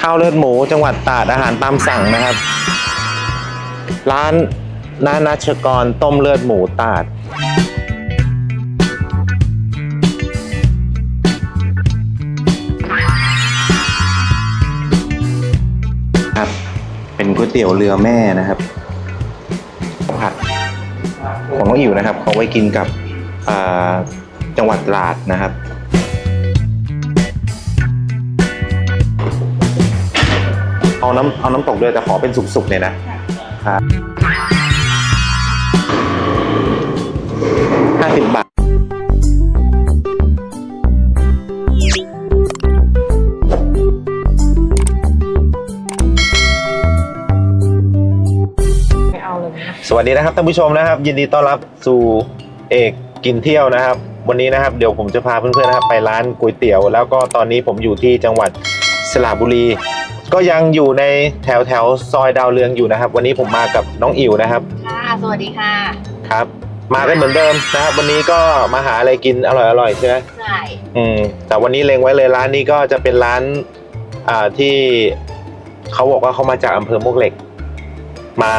ข้าวเลือดหมูจังหวัดตราดอาหารตามสั่งนะครับ ร้านนานาชกรต้มเลือดหมูตราดครับเป็นก๋วยเตี๋ยวเรือแม่นะครับผัดของน้องอิ๋วนะครับเขาไว้กินกับจังหวัดตราดนะครับ เอาน้ำเอาน้ำตกด้วยแต่ขอเป็นสุกๆเลยนะครับห้าสิบบาทไม่เอาเลยนะสวัสดีนะครับท่านผู้ชมนะครับ ยินดีต้อนรับสู่เอกกินเที่ยวนะครับ วันนี้นะครับเดี๋ยวผมจะพาเพื่อนๆนะครับไปร้านก๋วยเตี๋ยว แล้วก็ตอนนี้ผมอยู่ที่จังหวัดสระบุรี ก็ยังอยู่ในแถวแถวๆซอยดาวเรืองอยู่นะครับ วันนี้ผมมากับน้องอิ๋วนะครับค่ะ สวัสดีค่ะ ครับ มากันเหมือนเดิมนะครับ วันนี้ก็มาหาอะไรกินอร่อยๆใช่ไหมใช่อืมแต่วันนี้เล็งไว้เลยร้านนี้ก็จะเป็นร้านอ่าที่เขาบอกว่าเขามาจากอำเภอมวกเหล็ก มา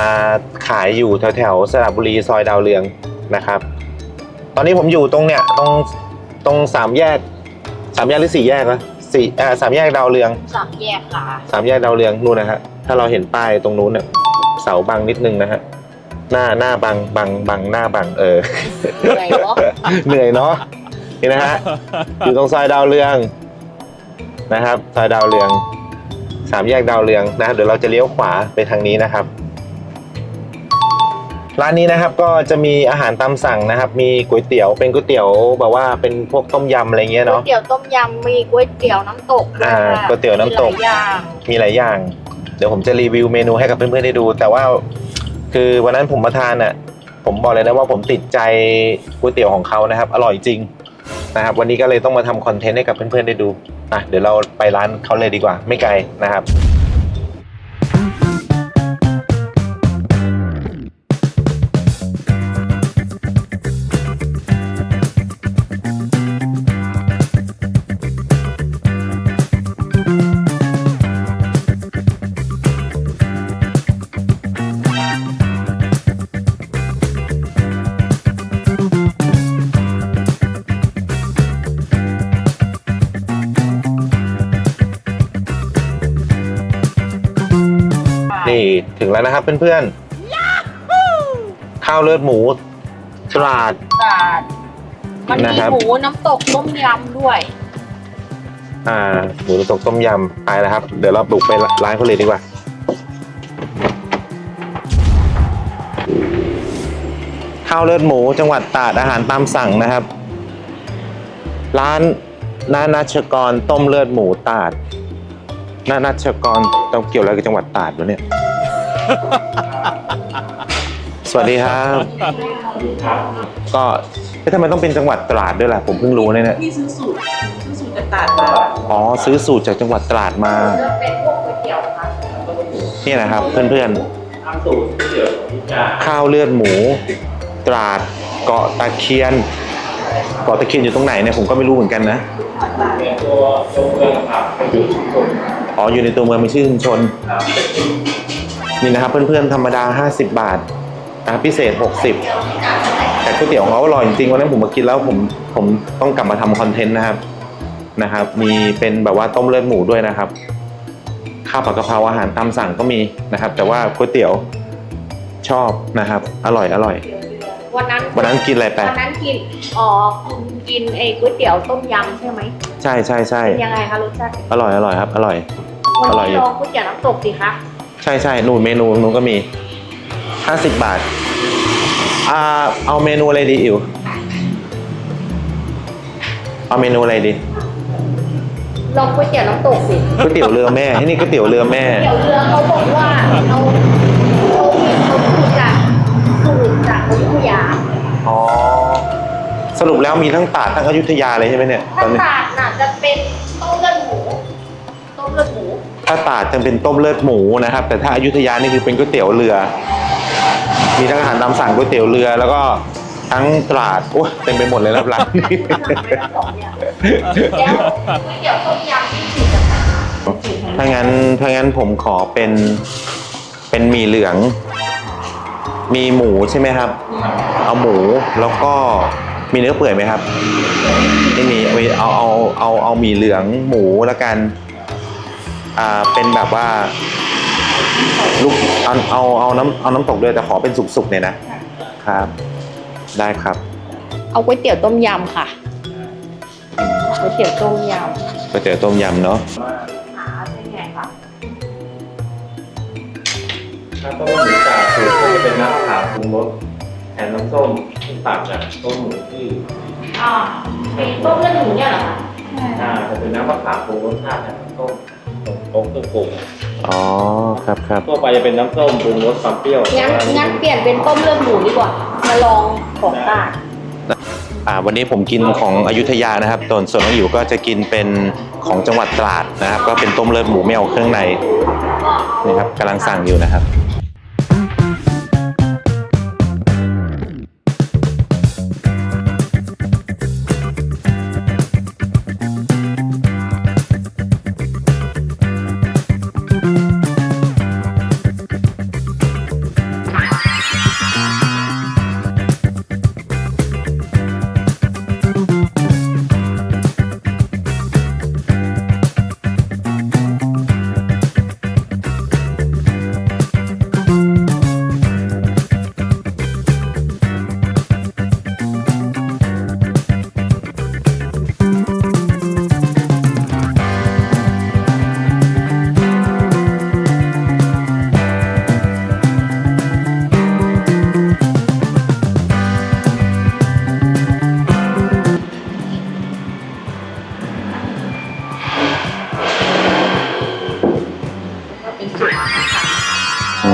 ขายอยู่แถวแถวๆสระบุรีซอยดาวเรืองนะครับ ตอนนี้ผมอยู่ตรงเนี้ยตรงตรงสามแยกสามแยกหรือสี่แยกนะ สี่อ่าสามแยกดาวเรือง สามแยกค่ะ สามแยกดาวเรืองนู่นนะฮะถ้าเราเห็นป้ายตรงนู้นเนี่ยเสาบังนิดนึงนะฮะหน้าหน้าบังบังบังหน้าบังเออ เหนื่อยเนอะ เหนื่อยเนาะนี่นะฮะอยู่ตรงซอยดาวเรืองนะครับซอยดาวเรืองสามแยกดาวเรืองนะครับเดี๋ยวเราจะเลี้ยวขวาไปทางนี้นะครับ ร้านนี้นะครับก็จะมีอาหารตามสั่งนะครับ มีก๋วยเตี๋ยวเป็นก๋วยเตี๋ยวแบบว่าเป็นพวกต้มยำอะไรเงี้ยก๋วยเนาะ เตี๋ยวต้มยำมีก๋วยเตี๋ยวน้ำตกด้วยอ่าค่ะก๋วยเตี๋ยวน้ำตก มีหลายอย่างมีหลายอย่าง เดี๋ยวผมจะรีวิวเมนูให้กับเพื่อนๆได้ดู แต่ว่าคือวันนั้นผมมาทานอะ ผมบอกเลยนะว่าผมติดใจก๋วยเตี๋ยวของเขานะครับ อร่อยจริงนะครับ วันนี้ก็เลยต้องมาทำคอนเทนต์ให้กับเพื่อนๆได้ดูอะเดี๋ยวเราไปร้านเขาเลยดีกว่า ไม่ไกลนะครับ นี่ถึงแล้วนะครับเพื่อนๆ ข้าวเลือดหมูตราดตราดมันนะมีครับหมูน้ำตกต้มยำด้วย อ่าหมูน้ำตกต้มยำไปแล้วครับ เดี๋ยวเราบุกไปร้านเขาเลยดีกว่า ข้าวเลือดหมูจังหวัดตราดอาหารตามสั่งนะครับ ร้านนานาชกรต้มเลือดหมูตราดนานาชกรต้องเกี่ยวอะไรกับจังหวัดตราดวะเนี่ย สวัสดีครับ ก็เอ๊ะทำไมต้องเป็นจังหวัดตราดด้วยล่ะ ผมเพิ่งรู้เนี่ยเนี่ย พี่ซื้อสูตรซื้อสูตรจากตาดมาอ๋อ ซื้อสูตรจากจังหวัดตราดมาจะเป็นพวกก๋วยเตี๋ยวค่ะนี่นะครับเพื่อนทำสูตรก๋วยเตี๋ยวของพี่จาๆข้าวเลือดหมู ตราดเกาะตะเคียน เกาะตะเคียนอยู่ตรงไหนเนี่ยผมก็ไม่รู้เหมือนกันนะเป็นตัวตัวเมืองครับเป็นจุดชุมชนอ๋ออยู่ในตัวเมืองมีชื่อชุมชนครับ นี่นะครับเพื่อนๆธรรมดา 50 บาทนะพิเศษ 60 แต่ก๋วยเตี๋ยวของเขาอร่อยจริงๆวันนั้นผมมากินแล้วผมผมต้องกลับมาทำคอนเทนต์นะครับนะครับ มีเป็นแบบว่าต้มเลือดหมูด้วยนะครับ ข้าวผัดกะเพราอาหารตามสั่งก็มีนะครับ แต่ว่าก๋วยเตี๋ยวชอบนะครับ อร่อยอร่อย วันนั้นวันนั้นกินอะไรไปวันนั้นกินอ๋อคุณกินไอ้ก๋วยเตี๋ยวต้มยำใช่ไหมใช่ใช่ใช่เป็นยังไงคะรสชาติอร่อยอร่อยครับ อร่อยวันอร่อยอยู่นี้ลองก๋วยเตี๋ยวน้ำตกดิคะ ใช่ใช่นู่นเมนูนู้นก็มีห้าสิบบาท อ่า เอาเมนูอะไรดีอิ๋วเอาเมนูอะไรดีลองก๋วยเตี๋ยวน้ำตกสิก๋วยเตี๋ยวเรือแม่ที่นี่ก๋วยเตี๋ยวเรือแม่ เดี๋ยวเรือเขาบอกว่าเขาเขามีเขาสูตรจากสูตรจากอยุธยาอ๋อ สรุปแล้วมีทั้งตราดทั้งอยุธยาเลยใช่ไหมเนี่ยตถ้าอนนี้ตราดน่ะจะเป็น ถ้าตราดจะเป็นต้มเลือดหมูนะครับ แต่ถ้าอยุธยานี่คือเป็นก๋วยเตี๋ยวเรือ มีทั้งอาหารตามสั่งก๋วยเตี๋ยวเรือ แล้วก็ทั้งตราดโอ้ยเต็มไปหมดเลยนะร้านนี้สั่งไปทั้งสองอย่างแล้วก๋วยเตี๋ยวต้มยำที่สูตรจากถ้างั้นถ้างั้นผมขอเป็นเป็นหมี่เหลือง มีหมูใช่ไหมครับ เอาหมูแล้วก็มีเนื้อเปื่อยไหมครับไม่มีเอาเอาเอาเอาเอาหมี่เหลืองหมูแล้วกัน อ่าเป็นแบบว่าลูกเอาเอาเอาน้ำเอาน้ำตกด้วยแต่ขอเป็นสุกๆเนี่ยนะครับ ได้ครับ เอาก๋วยเตี๋ยวต้มยำค่ะก๋วยเตี๋ยวต้มยก๋วยเตี๋ยวต้มยำเนาะำหาเป็นไงคะถ้าต้มหมูจ่าสูตรก็จะเป็นน้ำขาวปรุงรสแทนน้ำส้มที่ตักจากต้มหมูที่อ่าเป็นต้มเลือดหมูเนี่ยเหรอคะอ่าจะเป็นน้ำมะขามปรุงรสชาติแทนน้ำส้ม ตรงเครื่องปรุงอ๋อครับครับทั่วไปจะเป็นน้ำส้มปรุงรสความเปรี้ยวงั้นงั้นเปลี่ยนเป็นต้มเลือดหมูดีกว่า มาลองของตากอ่าวันนี้ผมกินของอยุธยานะครับส่วนส่วนน้องอยู่ก็จะกินเป็นของจังหวัดตราดนะครับ ก็เป็นต้มเลือดหมูไม่เอาเครื่องในนี่ครับกำลังสั่งอยู่นะครับ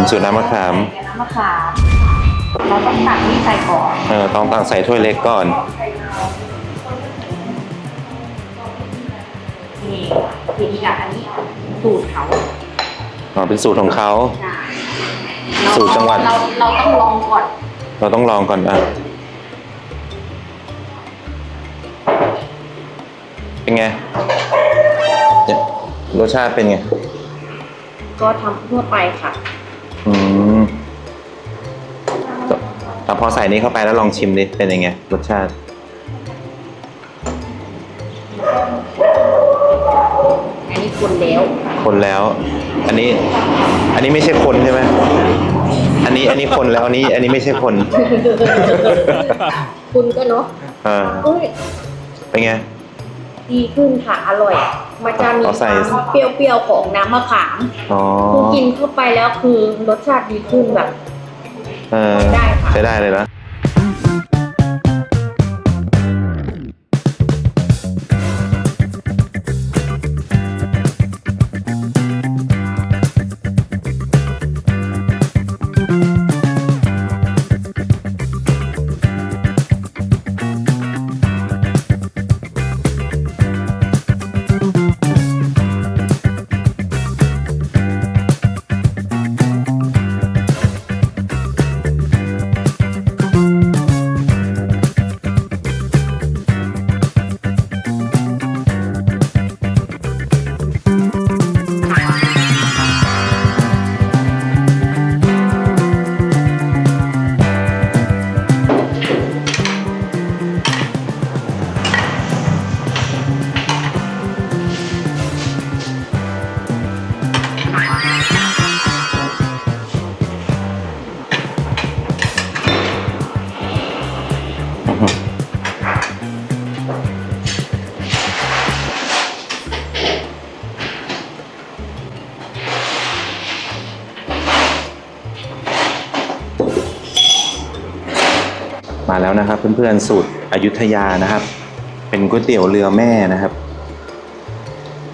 สูตรน้ำมะขามน้ำมะขามเราต้องตักนี่ใส่ก่อนเออต้องตั้งใส่ถ้วยเล็กก่อนนี่ทีนี้อะอันนี้สูตรเขาอ๋อเป็นสูตรของเขาใช่สูตรจังหวัดเราเราต้องลองก่อน เราต้องลองก่อนอะเป็นไงเนี่ยรสชาติเป็นไง ก็ทำทั่วไปค่ะ อใส่นี้เข้าไปแล้วลองชิมดิ เป็นยังไงรสชาติ อันนี้คนแล้วคนแล้ว อันนี้ อันนี้ไม่ใช่คนใช่ไหมอันนี้ อันนี้คนแล้วอันนี้ อันนี้ไม่ใช่คน คุณก็เนาะอ่าเอ้ยเป็นไง ดีขึ้นค่ะ อร่อย มันจะมีเอาคใส่วามเปรี้ยวๆของน้ำมะขาม อ๋อ คือกินเข้าไปแล้วคือรสชาติดีขึ้นแบบ เออได้ค่ะ ใช้ได้เลยนะ เพื่อนๆสูตรอยุธยานะครับ เป็นก๋วยเตี๋ยวเรือแม่นะครับ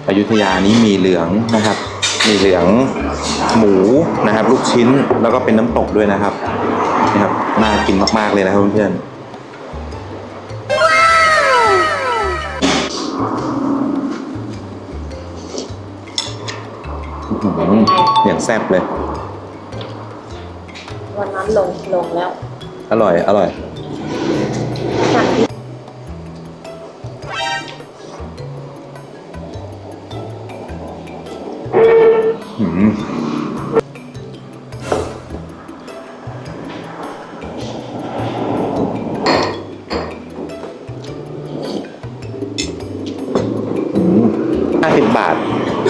อยุธยานี้มีเหลืองนะครับ มีเหลืองหมูนะครับ ลูกชิ้นแล้วก็เป็นน้ำตกด้วยนะครับนี่ครับน่ากินมากๆเลยนะครับเพื่อนๆอื้อหืออย่างแซ่บเลย วันนั้นลงลงแล้ว อร่อย อร่อย ห้าสิบบาท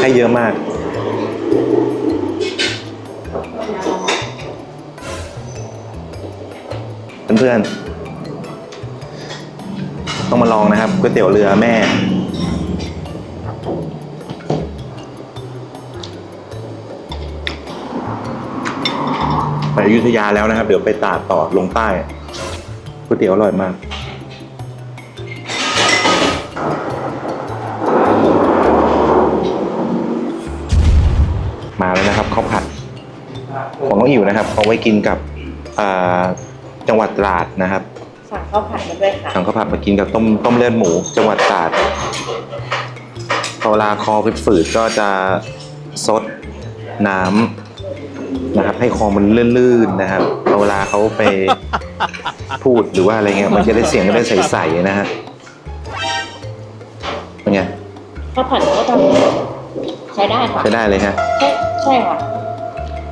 ให้เยอะมาก เพื่อนๆ ต้องมาลองนะครับก๋วยเตี๋ยวเรือแม่ ไปอยุธยาแล้วนะครับ เดี๋ยวไปตราดต่อลงใต้ก๋วยเตี๋ยวอร่อยมาก มาแล้วนะครับข้าวผัด ของน้องอิ๋วนะครับเอาไว้กินกับอ่าจังหวัดตราดนะครับ สั่งข้าวผัดมาด้วยค่ะ สั่งข้าวผัดมากินกับต้มต้มเลือดหมู จังหวัดตราดพอเวลาคอฝืดๆก็จะซดน้ำ นะครับ ให้คอมันลื่นๆนะครับพอเวลาเขาไปพูดหรือว่าอะไรเงี้ยมันจะได้เสียงมันได้ใสๆนะฮะเป็นไงข้าวผัดก็ทำใช้ได้ค่ะใช้ได้เลยฮะใช่ใช่ค่ะ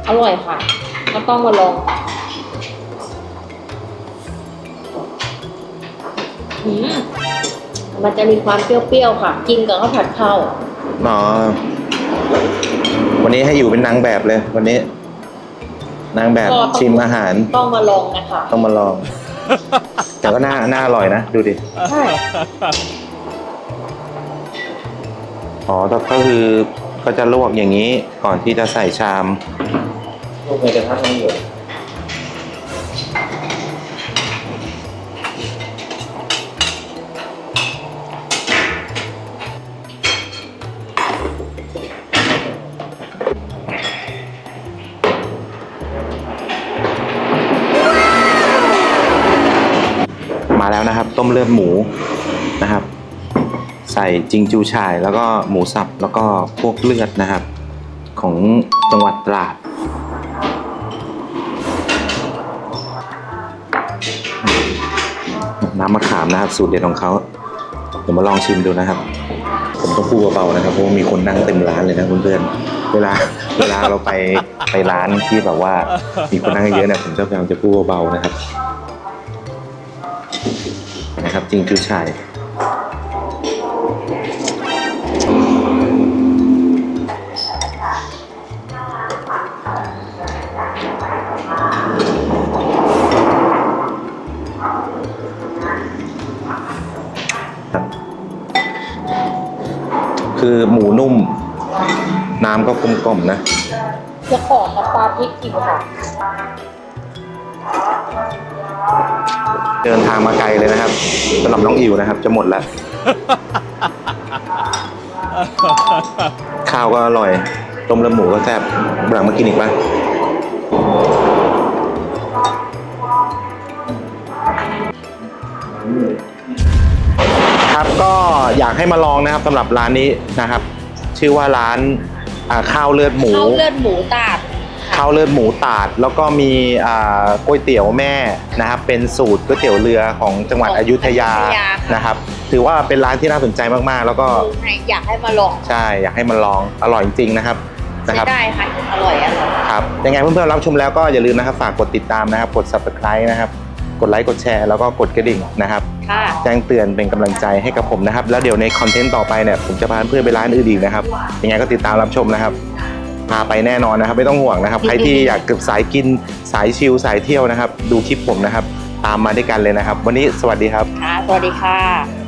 อร่อยค่ะก็ต้องมาลองอืมมันจะมีความเปรี้ยวๆค่ะ กินกับข้าวผัดเข้าอ๋อวันนี้ให้อยู่เป็นนางแบบเลยวันนี้ นางแบบก็ต้อง ชิมอาหารต้องมาลองนะคะต้องมาลอง แต่ก็น่าน่าอร่อยนะ ดูดิ ใช่อ๋อแต่ก็คือก็จะลวกอย่างนี้ก่อนที่จะใส่ชามลูกในกระทะน้ำเหลือง เลือดหมูนะครับ ใส่จิงจูชายแล้วก็หมูสับแล้วก็พวกเลือดนะครับ ของจังหวัดตราดน้ำมะขามนะครับ สูตรเด็ดของเขาเดี๋ยวมาลองชิมดูนะครับ ผมต้องพูดเบาๆนะครับเพราะว่ามีคนนั่งเต็มร้านเลยนะเพื่อนๆเวลาเวลาเราไปไปร้านที่แบบว่า มีคนนั่งเยอะเนี่ยผมจะพยายามจะพูดเบาๆนะครับ ครับจริงคือชายคือหมูนุ่ม น้ำก็กลมๆนะจะขอน้ำปลาพริกอีกค่ะ เดินทางมาไกลเลยนะครับสำหรับน้องอิวนะครับ จะหมดแล้ว ข้าวก็อร่อย ต้มเลือดหมูก็แซ่บหลังมากินอีกปะครับก็อยากให้มาลองนะครับสำหรับร้านนี้นะครับ ชื่อว่าร้านอ่าข้าวเลือดหมู ข้าวเลือดหมูตาดาวเลือดหมูตาด แล้วก็มีอ่าก๋วยเตี๋ยวแม่นะครับเป็นสูตรก๋วยเตี๋ยวเรือของจังหวัดของอยุธยาอยุธยาค่ะนะครับถือว่าเป็นร้านที่น่าสนใจมากๆ แล้วก็อยากให้มาลองใช่อยากให้มาลองอร่อยจริงๆนะครับนะใช้ครับได้ค่ะอร่อยอร่อยครับยังไงเพื่อนๆรับชมแล้วก็อย่าลืมนะครับฝากกดติดตามนะครับกด subscribe นะครับกดไลค์กดแชร์แล้วก็กดกระดิ่งนะครับค่ะแจ้งเตือนเป็นกำลังใจให้กับผมนะครับ แล้วเดี๋ยวในคอนเทนต์ต่อไปเนี่ยผมจะพาเพื่อนไปร้านอื่นอีกนะครับยังไงก็ติดตามรับชมนะครับ พาไปแน่นอนนะครับ ไม่ต้องห่วงนะครับ ใครที่อยากเก็บสายกินสายชิลสายเที่ยวนะครับ ดูคลิปผมนะครับ ตามมาด้วยกันเลยนะครับ วันนี้สวัสดีครับ ค่ะ สวัสดีค่ะ